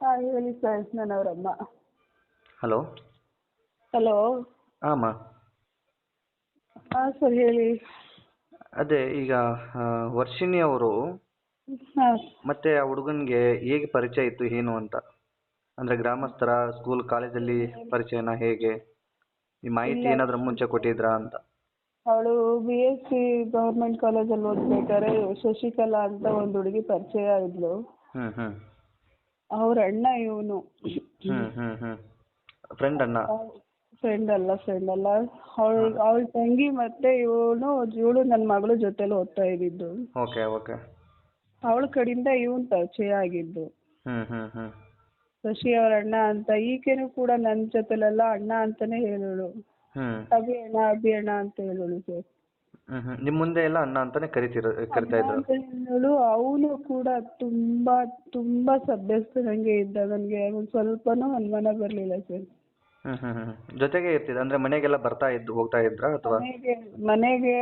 ಹಾಂ ಹೇಳಿ ಸರ್ ನಾನು ಅವ್ರ ಅಮ್ಮ ಹಲೋ ಹಲೋ ಹಾಂ ಅಮ್ಮ. ಹಾಂ ಸರ್ ಹೇಳಿ. ಅದೇ ಈಗ ಆ, ವರ್ಷಿಣಿ ಅವರು ಹಾಂ. ಮತ್ತೆ ಆ ಹುಡುಗನ್ಗೆ ಹೇಗೆ ಪರಿಚಯ ಇತ್ತು ಏನು ಅಂತ? ಅಂದ್ರೆ ಗ್ರಾಮಸ್ಥರ ಸ್ಕೂಲ್ ಕಾಲೇಜಲ್ಲಿ ಪರಿಚಯನ ಹೇಗೆ? ಈ ಮಾಹಿತಿ ಏನಾದ್ರೂ ಮುಂಚೆ ಕೊಟ್ಟಿದ್ರಾ ಅಂತ? ಅವಳು ಬಿ ಎಸ್ ಸಿ ಗೌರ್ಮೆಂಟ್ ಕಾಲೇಜಲ್ಲಿ ಓದ್ಬೇಕಾದ್ರೆ ಶಶಿಕಲಾ ಅಂತ ಒಂದು ಹುಡುಗಿ ಪರಿಚಯ ಇದ್ಲು. ಹ್ಮ್ ಹ್ಞೂ ಅವ್ರ ಅಣ್ಣ ಇವನು. ಫ್ರೆಂಡ್ ಅಣ್ಣ. ಫ್ರೆಂಡ್ ಅಲ್ಲ ಫ್ರೆಂಡ್ ಅಲ್ಲ. ಅವಳ ಅವಳ ತಂಗಿ ಮತ್ತೆ ಇವನು ಇವಳು ನನ್ನ ಮಗಳ ಜೊತೆಲಿ ಓದ್ತಾ ಇದ್ದಿದ್ದು. Okay okay. ಅವಳ ಕಡೆಯಿಂದ ಇವನ್ ಪರಿಚಯ ಆಗಿದ್ದು. ಶಶಿ ಅವ್ರ ಅಣ್ಣ ಅಂತ. ಈಕೆನು ಕೂಡ ನನ್ನ ಜೊತೆಲೆಲ್ಲ ಅಣ್ಣ ಅಂತಾನೆ ಹೇಳೋಳು. ಅಭಿ ಅಣ್ಣ ಅಭಿ ಅಣ್ಣ ಅಂತ ಹೇಳೋಳು ಸರ್. ಹ್ಞೂ ಹ್ಮ್. ನಿಮ್ಮ ಮುಂದೆ ಎಲ್ಲ ಅಣ್ಣ ಅಂತಾನೆ ಕರಿತಿರ ಕರಿತಾ ಇದ್ರು. ಅವನು ಕೂಡ ತುಂಬಾ ತುಂಬಾ ಸಭ್ಯಸ್ಥನಂಗೆ ಇದ್ದ. ನನಗೆ ಒಂದು ಸ್ವಲ್ಪನೂ ಅನುಮಾನ ಬರಲಿಲ್ಲ ಸರ್. ಹ್ಮ್ ಜೊತೆಗೆ ಇರ್ತಿದ್ರ ಅಂದ್ರೆ ಮನೆಗೆಲ್ಲ ಬರ್ತಾ ಇದ್ದು ಹೋಗ್ತಾ ಇದ್ರ ಅಥವಾ? ಮನೆಗೆ ಮನೆಗೆ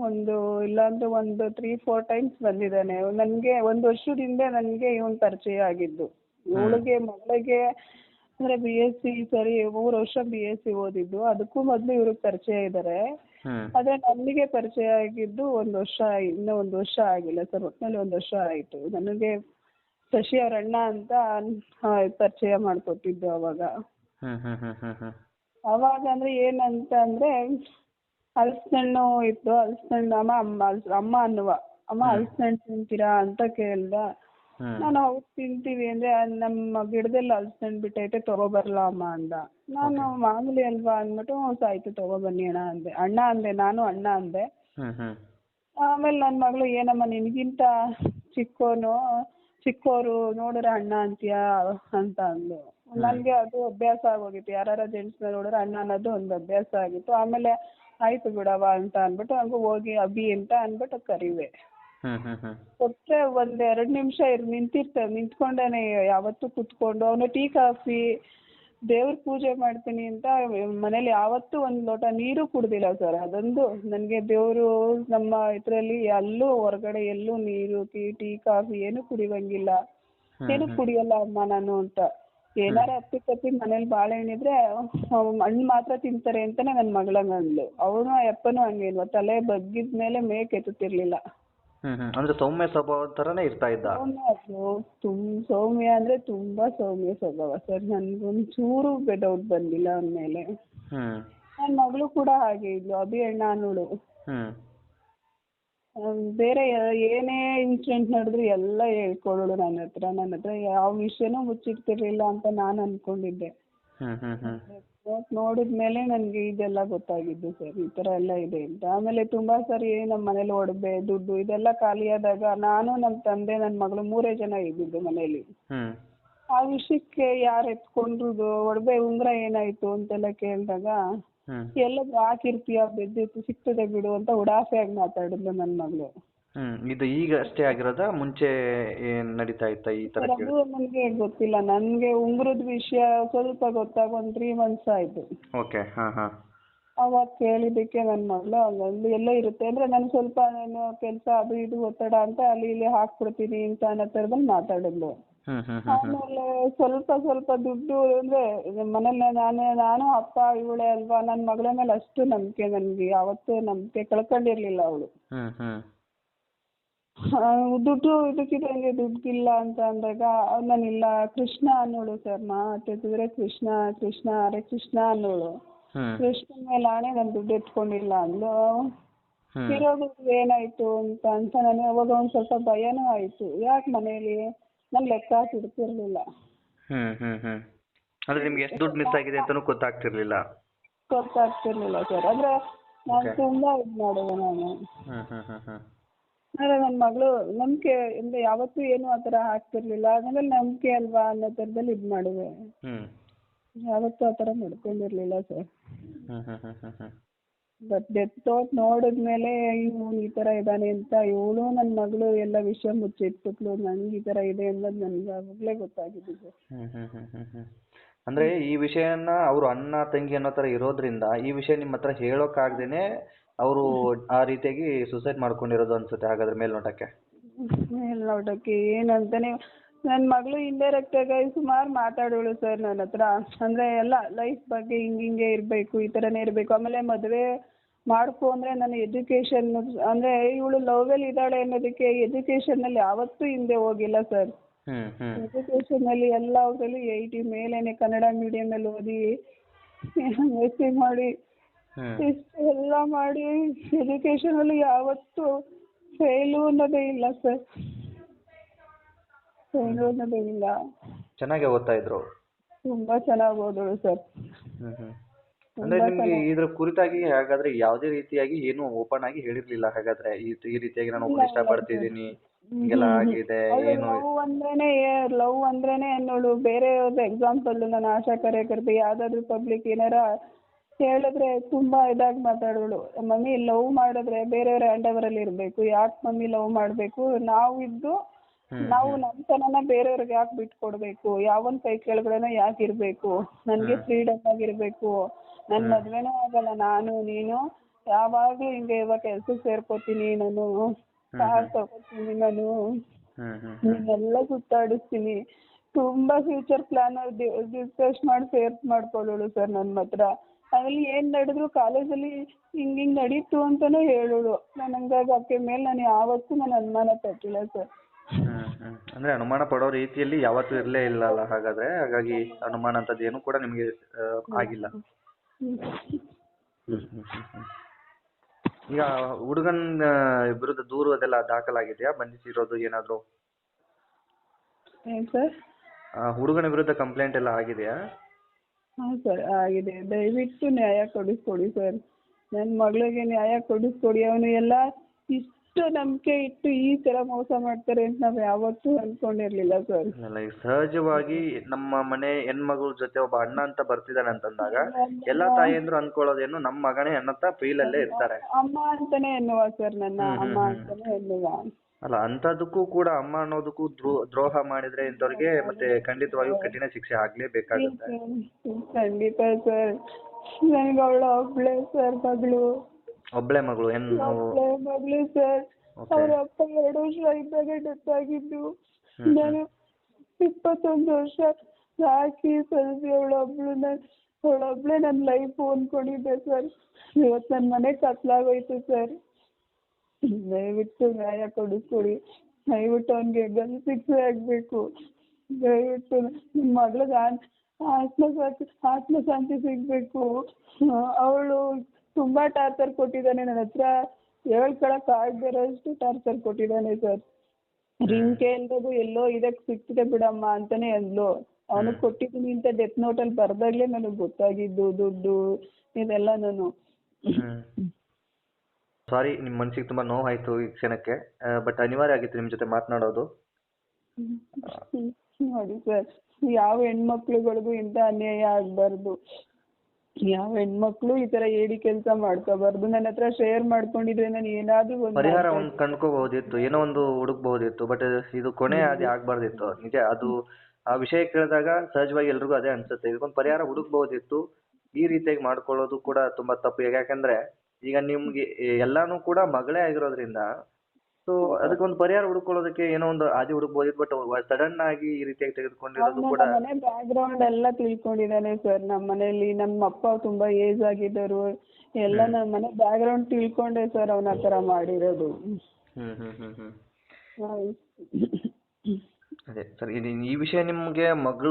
ಒಂದು ಇಲ್ಲಾಂದ್ರೆ ಒಂದು ತ್ರೀ ಫೋರ್ ಟೈಮ್ಸ್ ಬಂದಿದ್ದಾನೆ. ನನಗೆ ಒಂದು ವರ್ಷದ ಹಿಂದೆ ನನಗೆ ಇವನ್ ಪರಿಚಯ ಆಗಿದ್ದು. ಇವಳಿಗೆ ಮಗಳಿಗೆ ಅಂದ್ರೆ ಬಿ ಎಸ್ ಸಿ ಸರಿ ಮೂರು ವರ್ಷ ಬಿ ಎಸ್ ಸಿ ಓದಿದ್ದು. ಅದಕ್ಕೂ ಮೊದಲು ಇವ್ರಿಗೆ ಪರಿಚಯ ಇದ್ದಾರೆ ಅದೇ ನನಗೆ ಪರಿಚಯ ಆಗಿದ್ದು ಒಂದು ವರ್ಷ ಇನ್ನೂ ಒಂದು ವರ್ಷ ಆಗಿಲ್ಲ ಸರ್ ಒಟ್ಟಿನಲ್ಲಿ ಒಂದು ವರ್ಷ ಆಯ್ತು. ನನಗೆ ಶಶಿ ಅವ್ರ ಅಣ್ಣ ಅಂತ ಪರಿಚಯ ಮಾಡಿಕೊಟ್ಟಿದ್ದು ಅವಾಗ. ಅವಾಗ ಅಂದ್ರೆ ಏನಂತ ಅಂದ್ರೆ ಹಲಸಿನಣ್ಣು ಇತ್ತು ಹಲಸಿನಣ್ಣು ಅಮ್ಮ ಅಮ್ಮ ಅಮ್ಮ ಅನ್ನುವ. ಅಮ್ಮ ಹಣ್ಣು ತಿಂತೀರಾ ಅಂತ ಕೇಳ್ದ. ನಾನು ಹೌದು ತಿಂತೀವಿ ಅಂದ್ರೆ ನಮ್ಮ ಗಿಡದಲ್ಲಿ ಹಲಸಿನಣ್ಣು ಬಿಟ್ಟೈತೆ ತಗೊಬರ್ಲಾ ಅಮ್ಮ ಅಂದ. ನಾನು ಮಾಮೂಲಿ ಅಲ್ವಾ ಅಂದ್ಬಿಟ್ಟು "ಹ್ಞೂ ಆಯ್ತು ತಗೊಬನ್ನಿ ಅಣ್ಣ ಅಂದೆ. ಅಣ್ಣ ಅಂದೆ ನಾನು ಅಣ್ಣ ಅಂದೆ. ಆಮೇಲೆ ನನ್ನ ಮಗಳು ಏನಮ್ಮ ನಿನಗಿಂತ ಚಿಕ್ಕೋನು ಚಿಕ್ಕೋರು ನೋಡಿದ್ರೆ ಅಣ್ಣ ಅಂತೀಯ ಅಂತ ಅಂದ್ಲು. ನನಗೆ ಅದು ಅಭ್ಯಾಸ ಆಗೋಗಿತ್ತು. ಯಾರು ಜೆಂಟ್ಸ್ನ ನೋಡಿದ್ರೆ ಅಣ್ಣ ಅನ್ನೋದು ಒಂದು ಅಭ್ಯಾಸ ಆಗಿತ್ತು. ಆಮೇಲೆ ಆಯ್ತು ಬಿಡವ್ವ ಅಂತ ಅಂದ್ಬಿಟ್ಟು ಹಂಗೂ ಹೋಗಿ ಅಭಿ ಅಂತ ಅಂದ್ಬಿಟ್ಟು ಕರಿವೆ. ಹ್ಞೂ ಹ್ಞೂ ಹ್ಞೂ ಕೊಟ್ಟರೆ ಒಂದು ಎರಡು ನಿಮಿಷ ಇರ್ ನಿಂತಿರ್ತಾನೆ ನಿಂತ್ಕೊಂಡಾನೆ ಯಾವತ್ತೂ ಕುತ್ಕೊಂಡು ಅವನು ಟೀ ಕಾಫಿ ದೇವ್ರ ಪೂಜೆ ಮಾಡ್ತೀನಿ ಅಂತ ಮನೇಲಿ ಯಾವತ್ತೂ ಒಂದು ಲೋಟ ನೀರು ಕುಡ್ದಿಲ್ಲ ಸರ್. ಅದೊಂದು ನನಗೆ ದೇವ್ರು ನಮ್ಮ ಇದ್ರಲ್ಲಿ ಎಲ್ಲೂ ಹೊರಗಡೆ ಎಲ್ಲೂ ನೀರು ಟೀ ಟೀ ಕಾಫಿ ಏನು ಕುಡಿಯೋಂಗಿಲ್ಲ ಏನೂ ಕುಡಿಯಲ್ಲ ಅಮ್ಮ ನಾನು ಅಂತ. ಏನಾರ ಅಪ್ಪಿತಪ್ಪಿ ಮನೇಲಿ ಬಾಳೆಹಣ್ಣಿದ್ರೆ ಹಣ್ಣು ಮಾತ್ರ ತಿಂತಾರೆ ಅಂತಾನೆ ನನ್ನ ಮಗಳಂಗೆ ಅಂದ್ಲು. ಅವನು ಅಪ್ಪನೂ ಹಂಗೇನು ತಲೆ ಬಗ್ಗಿದ ಮೇಲೆ ಮೇಕ್ ಎತ್ತುತ್ತಿರ್ಲಿಲ್ಲ ಅಂದರೆ ಸೌಮ್ಯ ಸ್ವಭಾವದ ತರನೇ ಇರ್ತಾ ಇದ್ದ? ಸೌಮ್ಯ ಅಂದ್ರೆ ತುಂಬಾ ಸೌಮ್ಯ ಅಂದರೆ ತುಂಬ ಸೌಮ್ಯ ಸ್ವಭಾವ ಸರ್. ನನ್ಗೊಂಚೂರು ಚೂರು ಡೌಟ್ ಬಂದಿಲ್ಲ ಅವನ ಮೇಲೆ ಹ್ಮ್. ನನ್ನ ಮಗಳು ಕೂಡ ಹಾಗೆ ಇದ್ಲು. ಅಭಿ ಅಣ್ಣ ಅನ್ನೋಳು. ಹ್ಞೂ ಬೇರೆ ಯ- ಏನೇ ಇನ್ಸಿಡೆಂಟ್ ನಡೆದ್ರು ಎಲ್ಲ ಹೇಳ್ಕೊಳ್ಳೋಳು ನನ್ನ ಹತ್ರ. ನನ್ನ ಹತ್ರ ಯಾವ ವಿಷಯನೂ ಮುಚ್ಚಿಡ್ತಿರ್ಲಿಲ್ಲ ಅಂತ ನಾನು ಅನ್ಕೊಂಡಿದ್ದೆ. ಇವತ್ತು ನೋಡಿದ ಮೇಲೆ ನನಗೆ ಇದೆಲ್ಲ ಗೊತ್ತಾಗಿದ್ದು ಸರ್ ಈ ಥರ ಎಲ್ಲ ಇದೆ ಅಂತ. ಆಮೇಲೆ ತುಂಬ ಸರಿ ನಮ್ಮ ಮನೇಲಿ ಒಡವೆ ದುಡ್ಡು ಇದೆಲ್ಲ ಖಾಲಿಯಾದಾಗ ನಾನು ನಮ್ಮ ತಂದೆ ನನ್ನ ಮಗಳು ಮೂರೇ ಜನ ಇದ್ದಿದ್ದು ಮನೇಲಿ. ಆ ವಿಷಯಕ್ಕೆ ಯಾರು ಎತ್ಕೊಂಡ್ರುದು ಒಡವೆ ಉಂಗುರ ಏನಾಯ್ತು ಅಂತೆಲ್ಲ ಕೇಳಿದಾಗ ಎಲ್ಲ ಹಾಕಿರ್ತೀಯ ಬೆದ್ದಿತ್ತು ಸಿಗ್ತದೆ ಬಿಡು ಅಂತ ಉಡಾಫೆಯಾಗಿ ಮಾತಾಡಿದ್ಲು ನನ್ನ ಮಗಳು. ಹ್ಞೂ ಇದು ಈಗ ಅಷ್ಟೇ ಆಗಿರೋದಾ? ಮುಂಚೆ ಏನ್ ನಡೀತಾ ಇತ್ತ ಈ ತರ ಅದು ನನಗೆ ಗೊತ್ತಿಲ್ಲ. ನನಗೆ ಉಂಗುರದ ವಿಷಯ ಸ್ವಲ್ಪ ಗೊತ್ತಾಗ ಒಂದು ತ್ರೀ ಮಂತ್ಸ್ ಆಯಿತು. ಓಕೆ ಹಾಂ ಹಾಂ. ಅವಾಗ ಕೇಳಿದ್ದಕ್ಕೆ ನನ್ನ ಮಗಳು ಅಲ್ಲಿ ಎಲ್ಲ ಇರುತ್ತೆ. ಅಂದ್ರೆ ನಾನು ಸ್ವಲ್ಪ ನಾನು ಕೆಲಸ ಅದು ಇದು ಒತ್ತಡ ಅಂತ ಅಲ್ಲಿ ಇಲ್ಲಿ ಹಾಕ್ಬಿಡ್ತೀನಿ ಅಂತ ಅನ್ನೋ ಥರದಲ್ಲಿ ಮಾತಾಡಿದ್ಲು. ಹ್ಮ್ ಹ್ಮ್ ಹ್ಞೂ ಆಮೇಲೆ ಸ್ವಲ್ಪ ಸ್ವಲ್ಪ ದುಡ್ಡು ಅಂದ್ರೆ ಮನೇಲಿ ನಾನೇ ನಾನು ಅಪ್ಪ ಇವಳೆ ಅಲ್ವಾ? ನನ್ನ ಮಗಳ ಮೇಲೆ ಅಷ್ಟು ನಂಬಿಕೆ ನನಗೆ. ಯಾವತ್ತೂ ನಂಬಿಕೆ ಕಳ್ಕೊಂಡಿರಲಿಲ್ಲ ಅವಳು. ದುಡ್ಡು ಇದಕ್ಕಿದೆ ಹಂಗೆ ದುಡ್ಡಿಲ್ಲ ಅಂತ ಅಂದಾಗ ನಾನಿಲ್ಲ ಕೃಷ್ಣ ಅನ್ನೋಳು ಸರ್ ಮಾತಾಡಿದ್ರೆ ಕೃಷ್ಣ ಕೃಷ್ಣ ಅರೆ ಕೃಷ್ಣ ಅನ್ನೋಳು. ಕೃಷ್ಣ ಕೃಷ್ಣನ ಮೇಲೆ ಆಣೆ ನಾನು ದುಡ್ಡು ಎತ್ಕೊಂಡಿಲ್ಲ ಅಂದ್ಲು. ಇರೋದು ಏನಾಯ್ತು ಅಂತ ಅಂತ ನಾನು ಅವಾಗ ಒಂದು ಸ್ವಲ್ಪ ಭಯನೂ ಆಯಿತು. ಯಾಕೆ ಮನೇಲಿ? ನಾನು ಲೆಕ್ಕ ಹಾಕಿಡ್ತಿರ್ಲಿಲ್ಲ ಹ್ಮ್ ಹ್ಮ್ ಹ್ಞೂ ಅಂದರೆ ನಿಮ್ಗೆ ಎಷ್ಟು ದುಡ್ಡು ಮಿಸ್ ಆಗಿದೆ ಅಂತಾನೂ ಗೊತ್ತಾಗ್ತಿರ್ಲಿಲ್ಲ. ಗೊತ್ತಾಗ್ತಿರ್ಲಿಲ್ಲ ಸರ್ ಅಂದ್ರೆ ನಾನು ತುಂಬಾ ಇದ್ ಮಾಡಿದೆ ನಾನು. ಆದರೆ ನನ್ನ ಮಗಳು ನಂಬಿಕೆ ಅಂದರೆ ಯಾವತ್ತೂ ಏನು ಆ ಥರ ಆಗ್ತಿರ್ಲಿಲ್ಲ. ಆಮೇಲೆ ನಂಬಿಕೆ ಅಲ್ವಾ ಅನ್ನೋ ತರದಲ್ಲಿ ಇದು ಮಾಡಿದೆ. ಹ್ಮ್. ಯಾವತ್ತೂ ಆ ತರ ನಡ್ಕೊಂಡಿರಲಿಲ್ಲ ಸರ್. ಬಟ್ ಡೆತ್ ನೋಡಿದ ಮೇಲೆ ಇವನು ಈ ತರ ಇದ್ದಾನೆ ಅಂತ ಇವಳು ನನ್ನ ಮಗಳು ಎಲ್ಲ ವಿಷಯ ಮುಚ್ಚಿಟ್ಬಿಟ್ಲು. ನನಗೆ ಈ ತರ ಇದೆ ಅನ್ನೋದು ನನಗೆ ಆವಾಗಲೇ ಗೊತ್ತಾಗಿದೆ ಸರ್. ಹ್ಮ್ ಹ್ಮ್ ಹ್ಮ್ ಹ್ಮ್ ಹ್ಮ್. ಅಂದ್ರೆ ಈ ವಿಷಯನ ಅವರು ಅಣ್ಣ ತಂಗಿ ಅನ್ನೋ ತರ ಇರೋದ್ರಿಂದ ಈ ವಿಷಯ ನಿಮ್ಮ ಹತ್ರ ಹೇಳೋಕ್ಕಾಗ್ದೇನೆ ಅವರು ಆ ರೀತಿಯಾಗಿ ಸುಸೈಡ್ ಮಾಡ್ಕೊಂಡಿರೋದು ಅನ್ಸುತ್ತೆ ಹಾಗಾದ್ರೆ ಮೇಲ್ನೋಟಕ್ಕೆ? ಮೇಲ್ನೋಟಕ್ಕೆ ಏನಂತಾನೆ ನನ್ನ ಮಗಳು ಇಂಡೈರೆಕ್ಟ್ ಆಗಿ ಸುಮಾರು ಮಾತಾಡೋಳು ಸರ್ ನನ್ನ ಹತ್ರ. ಅಂದ್ರೆ ಎಲ್ಲ ಲೈಫ್ ಬಗ್ಗೆ ಹಿಂಗೆ ಹಿಂಗೆ ಇರಬೇಕು ಈ ಥರನೇ ಇರಬೇಕು. ಆಮೇಲೆ ಮದುವೆ ಮಾಡ್ಕೊ ಅಂದ್ರೆ ನನ್ನ ಎಜುಕೇಷನ್ ಅಂದ್ರೆ ಇವಳು ಲವಲ್ಲಿ ಇದ್ದಾಳೆ ಅನ್ನೋದಕ್ಕೆ ಎಜುಕೇಷನಲ್ಲಿ ಯಾವತ್ತೂ ಹಿಂದೆ ಹೋಗಿಲ್ಲ ಸರ್ ಹ್ಮ್ ಹ್ಮ್. ಎಲ್ಲ ಎಲ್ಲದರಲ್ಲೂ ಏಯ್ಟಿ ಮೇಲೇನೆ ಕನ್ನಡ ಮೀಡಿಯಮಲ್ಲಿ ಓದಿ ಎಸ್ ಸಿ ಮಾಡಿ ಹ್ಮ್. ಮಾಡಿ ಎಲ್ಲ ಮಾಡಿ ಯಾವತ್ತು ಯಾವತ್ತೂ ಫೇಲು ಅನ್ನೋದೇ ಇಲ್ಲ ಸರ್ ಫೇಲು ಅನ್ನೋದೇ ಇಲ್ಲ. ಚೆನ್ನಾಗೇ ಓದ್ತಾ ಇದ್ರು? ತುಂಬಾ ಚೆನ್ನಾಗಿ ಓದೋಳು ಸರ್ ಹ್ಮ್ ಹ್ಮ್. ಅಂದ್ರೆ ನಿಮ್ಗೆ ಇದ್ರ ಕುರಿತಾಗಿ ಹಾಗಾದ್ರೆ ಯಾವುದೇ ರೀತಿಯಾಗಿ ಏನು ಓಪನ್ ಆಗಿ ಹೇಳಿರ್ಲಿಲ್ಲ ಹಾಗಾದ್ರೆ? ಈ ಈ ರೀತಿಯಾಗಿ ನಾನು ಇಷ್ಟ ಪಡ್ತಿದ್ದೀನಿ ಹಿಂಗೆಲ್ಲ ಆಗಿದೆ ಏನು ಲವ್ ಅಂದ್ರೇನೆ ಲವ್ ಅಂದ್ರೇನೆ ಅನ್ನೋಳು ಬೇರೆಯವ್ರದ್ದು ಎಕ್ಸಾಂಪಲ್ ನಾನು ಆಶಾ ಕಾರ್ಯಕರ್ತೆ ಯಾವ್ದಾದ್ರು ಪಬ್ಲಿಕ್ ಏನಾರ ಹೇಳಿದ್ರೆ ತುಂಬಾ ಇದಾಗಿ ಮಾತಾಡೋಳು. ಮಮ್ಮಿ ಲವ್ ಮಾಡಿದ್ರೆ ಬೇರೆಯವ್ರ ಅಲ್ಲಿ ಇರಬೇಕು. ಯಾಕೆ ಮಮ್ಮಿ ಲವ್ ಮಾಡಬೇಕು? ನಾವು ಇದ್ದು ನಾವು ನಮ್ಮತನನ ಬೇರೆಯವ್ರಿಗೆ ಯಾಕೆ ಬಿಟ್ಕೊಡ್ಬೇಕು? ಯಾವನ್ ಕೈ ಕೆಳಗಡೆನೂ ಯಾಕೆ ಇರಬೇಕು? ನನಗೆ ಫ್ರೀಡಮ್ ಆಗಿರಬೇಕು. ನನ್ನ ಮದ್ವೆನೂ ಆಗಲ್ಲ ನಾನು ನೀನು. ಯಾವಾಗಲೂ ಹಿಂಗೆ ಇವಾಗ ಕೆಲ್ಸಕ್ಕೆ ಸೇರ್ಕೋತೀನಿ ನಾನು. ಕಾರ್ ತಗೋತೀನಿ ನಾನು. ನಿನ್ನೆಲ್ಲ ಸುತ್ತಾಡಿಸ್ತೀನಿ. ತುಂಬಾ ಫ್ಯೂಚರ್ ಪ್ಲಾನ್ ಡಿಸ್ಕಸ್ ಮಾಡಿ ಸೇರ್ಸ್ ಮಾಡ್ಕೊಳ್ಳೋಳು ಸರ್ ನನ್ನ ಹತ್ರ. ಆಮೇಲೆ ಏನು ನಡೆದ್ರು ಕಾಲೇಜಲ್ಲಿ ಹಿಂಗ್ ಹಿಂಗ್ ನಡೀತು ಅಂತಲೂ ಹೇಳೋಳು ನಾನು ಹಂಗಾಗಿ ಆಕೆ ಮೇಲೆ ನಾನು ಯಾವತ್ತೂ ನಾನು ಅನುಮಾನ ಪಟ್ಟಿಲ್ಲ ಸರ್. ಹ್ಮ್ ಹ್ಮ್. ಅಂದ್ರೆ ಅನುಮಾನ ಪಡೋ ರೀತಿಯಲ್ಲಿ ಯಾವತ್ತೂ ಇರಲೇ ಇಲ್ಲ ಅಲ್ಲ ಹಾಗಾದ್ರೆ? ಹಾಗಾಗಿ ಅನುಮಾನ ಅಂತದ್ದು ಏನು ಕೂಡ ನಿಮಗೆ ಆ, ಆಗಿಲ್ಲ. ಹ್ಮ್ ಹ್ಮ್ ಹ್ಮ್ ಹ್ಮ್. ಈಗ ಹುಡುಗನ್ ವಿರುದ್ಧ ದೂರು ಅದೆಲ್ಲ ದಾಖಲಾಗಿದೆಯಾ? ಬಂಧಿಸಿರೋದು ಏನಾದ್ರು? ಏನು ಸರ್? ಹುಡುಗನ ವಿರುದ್ಧ ಕಂಪ್ಲೇಂಟ್ ಎಲ್ಲ ಆಗಿದೆಯಾ? ಹಾಂ ಸರ್ ಆಗಿದೆ. ದಯವಿಟ್ಟು ನ್ಯಾಯ ಕೊಡಿಸ್ಕೊಡಿ ಸರ್. ನನ್ನ ಮಗಳಿಗೆ ನ್ಯಾಯ ಕೊಡಿಸ್ಕೊಡಿ. ಅವನು ಎಲ್ಲ ಇಷ್ಟು ನಂಬಿಕೆ ಇಟ್ಟು ಈ ತರ ಮೋಸ ಮಾಡ್ತಾರೆ ಅಂತ ನಾವು ಯಾವತ್ತೂ ಅನ್ಕೊಂಡಿರ್ಲಿಲ್ಲ ಸರ್. ಈಗ ಸಹಜವಾಗಿ ನಮ್ಮ ಮನೆ ಹೆಣ್ಮಗಳ ಜೊತೆ ಒಬ್ಬ ಅಣ್ಣ ಅಂತ ಬರ್ತಿದ್ದಾನೆ ಅಂತಂದಾಗ ಎಲ್ಲಾ ತಾಯಂದ್ರು ಅನ್ಕೊಳ್ಳೋದೇನು ನಮ್ಮ ಮಗನೇ ಅನ್ನತ್ತ ಫೀಲ್ ಅಲ್ಲೇ ಇರ್ತಾರೆ. ಅಮ್ಮ ಅಂತಾನೆ ಎನ್ನುವ ಸರ್ ನನ್ನ ಅಮ್ಮ ಅಂತಾನೆ ಎನ್ನುವ. ಅಲ್ಲ ಅಂತದಕ್ಕೂ ಕೂಡ ಅಮ್ಮ ಅನ್ನೋದಕ್ಕೂ ದ್ರೋ ದ್ರೋಹ ಮಾಡಿದ್ರೆ ಇಂಥವ್ರಿಗೆ ಮತ್ತೆ ಖಂಡಿತವಾಗಿಯೂ ಕಠಿಣ ಶಿಕ್ಷೆ ಆಗ್ಲೇಬೇಕಾಗುತ್ತೆ. ಖಂಡಿತ ಸರ್. ನನಗೆ ಅವಳು ಒಬ್ಳೆ ಸರ್ ಮಗಳು. ಒಬ್ಳೆ ಮಗಳು ಹೆಣ್ಣು ಒಬ್ಳೆ ಮಗಳು ಸರ್. ಅವ್ರ ಅಪ್ಪ ಎರಡು ವರ್ಷ ಇದ್ದಾಗ ಡೆತ್ ಆಗಿದ್ದು. ನಾನು ಇಪ್ಪತ್ತೊಂದು ವರ್ಷ ಸಾಕಿ ಸಲ್ಸಿ ನನ್ ಅವಳೊಬ್ಳೆ ನನ್ನ ಲೈಫ್ ಅಂದ್ಕೊಂಡಿದ್ದೆ ಸರ್. ಇವತ್ತು ನನ್ನ ಮನೆ ಕತ್ಲಾಗೋಯ್ತು ಸರ್. ದಯವಿಟ್ಟು ನ್ಯಾಯ ಕೊಡಿಸ್ಕೊಡಿ ದಯವಿಟ್ಟು ಅವನಿಗೆ ಗನ್ ಶಿಕ್ಷೆ ಆಗಬೇಕು. ದಯವಿಟ್ಟು ನಿಮ್ಮ ಮಗಳಿಗೆ ಆತ್ಮಶಾಂತಿ ಆತ್ಮಶಾಂತಿ ಸಿಗಬೇಕು. ಅವಳು ತುಂಬ ಟಾರ್ಚರ್ ಕೊಟ್ಟಿದ್ದಾನೆ. ನನ್ನ ಹತ್ರ ಹೇಳ್ಕೊಳಕ್ ಆಗದಿರೋಷ್ಟು ಟಾರ್ಚರ್ ಕೊಟ್ಟಿದ್ದಾನೆ ಸರ್ ರಿಂಕೆ ಕೇಳ್ದದು ಎಲ್ಲೋ ಇದಕ್ಕೆ ಸಿಕ್ತಿದೆ ಬಿಡಮ್ಮ ಅಂತಾನೆ ಅಂದ್ಲು. ಅವನಿಗೆ ಕೊಟ್ಟಿದ್ದೀನಿ ಅಂತ ಡೆತ್ ನೋಟಲ್ಲಿ ಬರ್ದಾಗ್ಲೇ ನನಗೆ ಗೊತ್ತಾಗಿದ್ದು ದುಡ್ಡು ಇದೆಲ್ಲ ನಾನು. ಸಾರಿ ನಿಮ್ಮ ಮನ್ಸಿಗೆ ತುಂಬಾ ನೋವಾಯ್ತು ಈ ಕ್ಷಣಕ್ಕೆ. ಬಟ್ ಅನಿವಾರ್ಯ ಆಗಿತ್ತು ನಿಮ್ಮ ಜೊತೆ ಮಾತನಾಡೋದು. ನೋಡಿ ಸರ್ ಯಾವ ಹೆಣ್ಮಕ್ಳುಗಳಿಗೂ ಇಂಥ ಅನ್ಯಾಯ ಆಗಬಾರ್ದು. ಯಾವ ಹೆಣ್ಮಕ್ಳು ಈ ತರ ಹೇಳಿ ಕೆಲಸ ಮಾಡ್ಕೋಬಾರ್ದು. ನನ್ನ ಹತ್ರ ಶೇರ್ ಮಾಡ್ಕೊಂಡಿದ್ರೆ ನಾನು ಏನಾದ್ರೂ ಒಂದು ಪರಿಹಾರ ಒಂದು ಕಂಡ್ಕೋಬಹುದಿತ್ತು ಏನೋ ಒಂದು ಹುಡುಕ್ಬಹುದಿತ್ತು ಬಟ್ ಇದು ಕೊನೆ ಅದೇ ಆಗ್ಬಾರ್ದಿತ್ತು. ನಿಜ ಅದು ಆ ವಿಷಯ ಕೇಳಿದಾಗ ಸಹಜವಾಗಿ ಎಲ್ರಿಗೂ ಅದೇ ಅನ್ಸುತ್ತೆ. ಇದಕ್ಕೊಂದು ಪರಿಹಾರ ಹುಡುಕ್ಬಹುದಿತ್ತು. ಈ ರೀತಿಯಾಗಿ ಮಾಡ್ಕೊಳ್ಳೋದು ಕೂಡ ತುಂಬಾ ತಪ್ಪು. ಯಾಕಂದ್ರೆ ಈಗ ನಿಮ್ಗೆ ಎಲ್ಲಾನು ಕೂಡ ಮಗಳೇ ಆಗಿರೋದ್ರಿಂದ ಸೊ ಅದಕ್ಕೊಂದು ಪರಿಹಾರ ಹುಡುಕೊಳ್ಳೋದಕ್ಕೆ ಏನೋ ಒಂದು ಹಾದಿ ಹುಡುಕ್ಬೋದಿತ್ತು ಬಟ್ ಸಡನ್ ಆಗಿ ಈ ರೀತಿಯಾಗಿ ತೆಗೆದುಕೊಂಡಿರೋದು ಅವ್ನು ಕೂಡ ನಮ್ಮ ಮನೆ ಬ್ಯಾಕ್ಗ್ರೌಂಡ್ ಎಲ್ಲ ತಿಳ್ಕೊಂಡಿದ್ದಾನೆ ಸರ್. ನಮ್ಮ ಮನೇಲಿ ನಮ್ಮ ಅಪ್ಪ ತುಂಬಾ ಏಜ್ ಆಗಿದ್ದರು. ಎಲ್ಲ ನಮ್ಮ ಮನೆ ಬ್ಯಾಕ್ಗ್ರೌಂಡ್ ತಿಳ್ಕೊಂಡೆ ಸರ್ ಅವನ ಆ ಥರ ಮಾಡಿರೋದು. ಹ್ಮ್ ಹ್ಮ್ ಹ್ಮ್ ಹ್ಮ್. ಅದೇ ಸರ್ ಇದು ಈ ವಿಷಯ ನಿಮಗೆ ಮಗಳು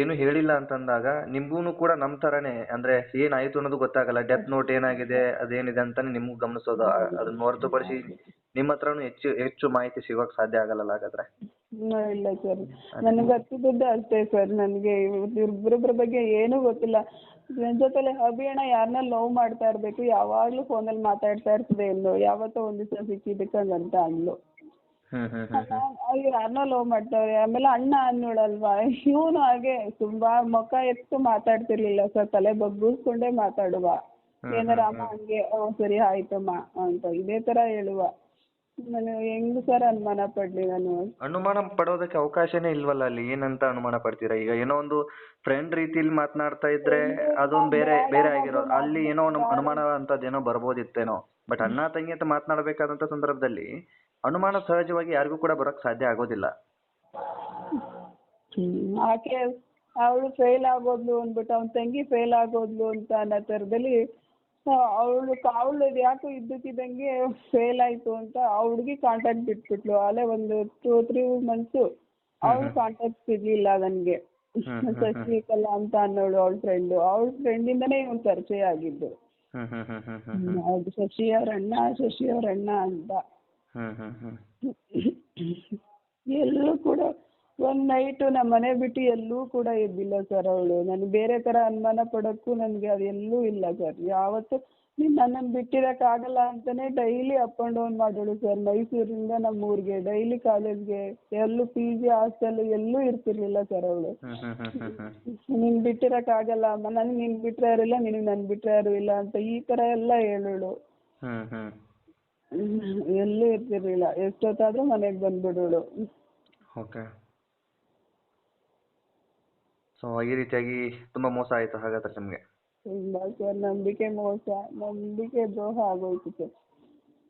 ಏನು ಹೇಳಿಲ್ಲ ಅಂತಂದಾಗ ನಿಮ್ಗೂನು ಕೂಡ ನಮ್ ತರಾನೇ ಅಂದ್ರೆ ಏನಾಯ್ತು ಅನ್ನೋದು ಗೊತ್ತಾಗಲ್ಲ. ಡೆತ್ ನೋಟ್ ಏನಾಗಿದೆ ಅದೇನಿದೆ ಅಂತಾನೆ ನಿಮ್ಗೂ ಗಮನಿಸೋದು. ಅದನ್ನ ಹೊರತುಪಡಿಸಿ ನಿಮ್ಮ ಹತ್ರನೂ ಹೆಚ್ಚು ಹೆಚ್ಚು ಮಾಹಿತಿ ಸಿಗೋಕ್ ಸಾಧ್ಯ ಆಗಲ್ಲ ಹಾಗಾದ್ರೆ? ಇಲ್ಲ ಸರ್. ನನಗೆ ಗೊತ್ತಿದ್ದದ್ದು ಅಷ್ಟೇ ಸರ್ ನನಗೆ ಇವ್ರಿಬ್ಬರ ಬಗ್ಗೆ ಏನೂ ಗೊತ್ತಿಲ್ಲ. ನನ್ನ ಜೊತೆಲೆ ಅಭಿ ಅಣ್ಣ ಯಾರನ್ನ ಲವ್ ಮಾಡ್ತಾ ಇರಬೇಕು ಯಾವಾಗಲೂ ಫೋನಲ್ಲಿ ಮಾತಾಡ್ತಾ ಇರ್ತದೆ ಎಲ್ಲೋ. ಯಾವತ್ತೋ ಒಂದು ದಿವಸ ಸಿಕ್ಕಿದ್ದಕ್ಕಂಗಂತ ಅಂದ್ಲು ಹ್ಮ್ ಹ್ಮ್ ಹ್ಮ್ ಅವ್ರು ಯಾರನ್ನೋ ಲವ್ ಮಾಡ್ತಾವ್ರೆ. ಆಮೇಲೆ ಅಣ್ಣ ಅನ್ನೋಳಲ್ವಾ? ಇವನು ಹಾಗೆ ತುಂಬಾ ಮುಖ ಎತ್ತು ಮಾತಾಡ್ತಿರ್ಲಿಲ್ಲ ಸರ್. ತಲೆ ಬಗ್ಗಿಸ್ಕೊಂಡೇ ಮಾತಾಡುವ. ಏನಾರ ಅಮ್ಮ ಹಂಗೆ ಹ್ಞೂ ಸರಿ ಆಯ್ತಮ್ಮ ಅಂತ ಇದೇ ತರ ಹೇಳುವ. ನಾನು ಹೆಂಗ್ ಸರ್ ಅನುಮಾನ ಪಡ್ಲಿ ನಾನು? ಅನುಮಾನ ಪಡೋದಕ್ಕೆ ಅವಕಾಶನೇ ಇಲ್ವಲ್ಲ ಅಲ್ಲಿ? ಏನಂತ ಅನುಮಾನ ಪಡ್ತೀರಾ? ಈಗ ಏನೋ ಒಂದು ಫ್ರೆಂಡ್ ರೀತಿಯಲ್ಲಿ ಮಾತನಾಡ್ತಾ ಇದ್ರೆ ಅದೊಂದು ಬೇರೆ ಬೇರೆ ಆಗಿರೋ ಅಲ್ಲಿ ಏನೋ ಒಂದು ಅನುಮಾನ ಏನೋ ಬರ್ಬೋದಿತ್ತೇನೋ. ಬಟ್ ಅಣ್ಣ ತಂಗಿ ಅಂತ ಮಾತನಾಡಬೇಕಾದಂತ ಸಂದರ್ಭದಲ್ಲಿ ಅನುಮಾನ ಸಹಜವಾಗಿ ಯಾರಿಗೂ ಕೂಡ ಬರಕ್ ಸಾಧ್ಯ ಆಗೋದಿಲ್ಲ. ಹ್ಮ್ ಆಕೆ ಅವಳು ಫೇಲ್ ಆಗೋದ್ಲು ಅಂದ್ಬಿಟ್ಟು ಅವನ್ ತಂಗಿ ಫೇಲ್ ಆಗೋದ್ಲು ಅಂತ ಅನ್ನೋ ತರದಲ್ಲಿ ಅವಳು ಅವಳು ಯಾಕೋ ಇದ್ದಕ್ಕಿದ್ದಂಗೆ ಫೇಲ್ ಆಯ್ತು ಅಂತ ಆ ಹುಡುಗಿ ಕಾಂಟ್ಯಾಕ್ಟ್ ಬಿಟ್ಬಿಟ್ಲು. ಅಲ್ಲೇ ಒಂದು ಟೂ ತ್ರೀ ಮಂತ್ಸು ಅವಳು ಕಾಂಟ್ಯಾಕ್ಟ್ ಸಿಗ್ಲಿಲ್ಲ ನನಗೆ. ಶಶಿಕಲಾ ಅಂತ ಅನ್ನೋಳು ಅವಳ ಫ್ರೆಂಡು ಅವಳ ಫ್ರೆಂಡಿಂದನೇ ಒಂದ್ ಪರಿಚಯ ಆಗಿದ್ದು. ಹ್ಮ್ ಹ್ಮ್ ಹ್ಮ್ ಹ್ಮ್ ಹ್ಮ್ ಹ್ಮ್, ಹೌದು ಶಶಿ ಅವ್ರ ಅಣ್ಣ ಶಶಿ ಅವ್ರ ಅಣ್ಣ ಅಂತ. ಹ್ಮ್ ಹ್ಮ್ ಹ್ಮ್. ಎಲ್ಲೂ ಕೂಡ ಒಂದು ನೈಟ್ ನಮ್ಮ ಮನೆ ಬಿಟ್ಟು ಎಲ್ಲೂ ಕೂಡ ಎದ್ದಿಲ್ಲ ಸರ್ ಅವಳು. ನನಗೆ ಬೇರೆ ತರ ಅನುಮಾನ ಪಡೋಕ್ಕೂ ನನಗೆ ಅದು ಎಲ್ಲೂ ಇಲ್ಲ ಸರ್ ಯಾವತ್ತೂ ನೀನು ನನ್ನನ್ನು ಬಿಟ್ಟಿರೋಕ್ಕಾಗಲ್ಲ ಅಂತಾನೆ ಡೈಲಿ ಅಪ್ ಆ್ಯಂಡ್ ಡೌನ್ ಮಾಡೋಳು ಸರ್ ಮೈಸೂರಿಂದ ನಮ್ಮ ಊರಿಗೆ ಡೈಲಿ ಕಾಲೇಜ್ಗೆ ಎಲ್ಲೂ ಪಿ ಜಿ ಹಾಸ್ಟೆಲ್ ಎಲ್ಲೂ ಇರ್ತಿರ್ಲಿಲ್ಲ ಸರ್ ಅವಳು. ಹ್ಮ್ ಬಿಟ್ಟಿರಕ್ ಆಗಲ್ಲ ನೀನು ಬಿಟ್ಟಿರೋಕ್ಕಾಗಲ್ಲ ಅಮ್ಮ ನನಗೆ ನೀನು ಬಿಟ್ಟರೆ ಯಾರಿಲ್ಲ ನಿನಗೆ ನಾನು ಬಿಟ್ಟರೆ ಯಾರೂ ಇಲ್ಲ ಅಂತ ಈ ತರ ಎಲ್ಲ ಹೇಳೋಳು. ಹ್ಮ್ ಹ್ಮ್ ಹ್ಮ್, ಎಲ್ಲೂ ಇರ್ತಿರ್ಲಿಲ್ಲ. ಎಷ್ಟೊತ್ತಾದರೂ ಮನೆಗೆ ಬಂದ್ಬಿಡೋಳು. ಓಕೆ ಸೊ ಈ ರೀತಿಯಾಗಿ ತುಂಬಾ ಮೋಸ ಆಯ್ತು ಹಾಗಾದ್ರೆ ನಿಮಗೆ? ತುಂಬ ಸರ್ ನಂಬಿಕೆ ಮೋಸ. ನಂಬಿಕೆ ದ್ರೋಹ ಆಗೋಯ್ತು ಸರ್.